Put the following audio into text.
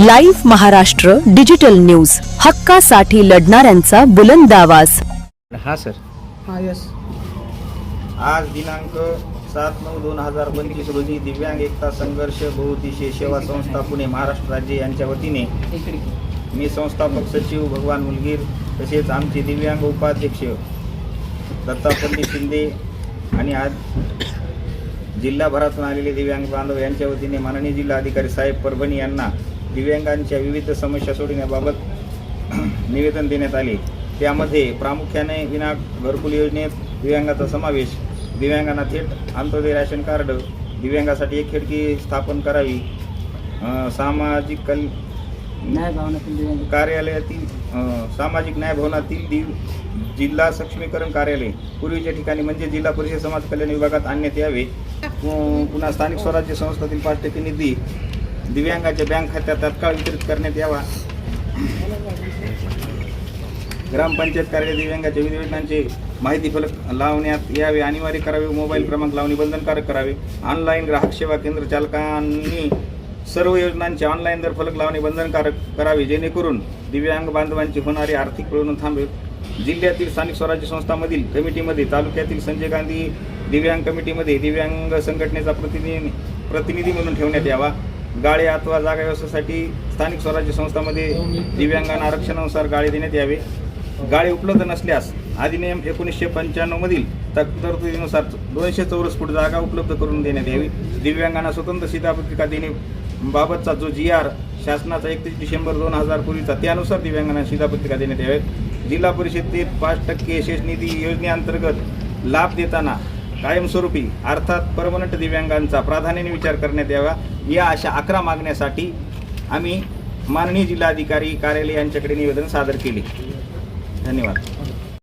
Live Maharashtra digital news. हक्कासाठी लढणाऱ्यांचा बुलंद आवाज. हा सर. हा यस आज दिनांक सात नऊ दोन हजार पंचवीस रोजी दिव्यांग एकता संघर्ष बहुउद्देशीय सेवा संस्था पुणे महाराष्ट्र राज्य यांच्या वतीने मी संस्थापक सचिव भगवान मुलगीर तसेच आमचे दिव्यांग उपाध्यक्ष दत्ता पंडित शिंदे आणि आज जिल्हाभरातून आलेले दिव्यांग बांधव यांच्या वतीने माननीय जिल्हाधिकारी साहेब परभणी यांना दिव्यांगांच्या विविध समस्या सोडविण्याबाबत निवेदन देण्यात आले. त्यामध्ये प्रामुख्याने विना घरकुल योजनेत दिव्यांगाचा समावेश दिव्यांगांना थेट अंत्योदय राशन कार्ड दिव्यांगासाठी एक खिडकी स्थापन करावी सामाजिक कल न्याय भावनातील दिव्यांग कार्यालयातील सामाजिक न्याय भवनातील दिव जिल्हा सक्षमीकरण कार्यालय. पूर्वीच्या ठिकाणी म्हणजे जिल्हा परिषद समाज कल्याण विभागात आणण्यात यावे. पुन्हा स्थानिक स्वराज्य संस्थातील पाच टक्के निधी दिव्यांगाच्या बँक खात्यात तात्काळ वितरित करण्यात यावा. ग्रामपंचायत कार्यालय दिव्यांगाच्या विविध माहिती फलक लावण्यात यावे. अनिवार्य करावे. मोबाईल क्रमांक लावणे बंधनकारक करावे. ऑनलाईन ग्राहक सेवा केंद्र चालकांनी सर्व योजनांचे ऑनलाईन दर फलक लावणे बंधनकारक करावे. जेणेकरून दिव्यांग बांधवांची होणारी आर्थिक पिळवणूक थांबेल. जिल्ह्यातील स्थानिक स्वराज्य संस्थांमधील कमिटीमध्ये तालुक्यातील संजय गांधी दिव्यांग कमिटीमध्ये दिव्यांग संघटनेचा प्रतिनिधी प्रतिनिधी म्हणून ठेवण्यात यावा. गाळे अथवा जागा व्यवस्थेसाठी स्थानिक स्वराज्य संस्थांमध्ये दिव्यांगांना आरक्षणानुसार गाळे देण्यात यावे. गाळे उपलब्ध नसल्यास अधिनियम एकोणीसशे पंच्याण्णवमधील तरतुदीनुसार दोनशे चौरस फूट जागा उपलब्ध करून देण्यात यावी. दिव्यांगांना स्वतंत्र शिधापत्रिका देणे बाबतचा जो जी आर शासनाचा एकतीस डिसेंबर दोन हजार पूर्वीचा त्यानुसार दिव्यांगांना शिधापत्रिका देण्यात याव्यात. जिल्हा परिषदेत पाच टक्के शेष निधी योजनेअंतर्गत लाभ देताना कायमस्वरूपी अर्थात परमनंट दिव्यांगांचा प्राधान्याने विचार करण्यात यावा या अशा अकरा मागण्यासाठी आम्ही माननीय जिल्हाधिकारी कार्यालय यांच्याकडे निवेदन सादर केले. धन्यवाद.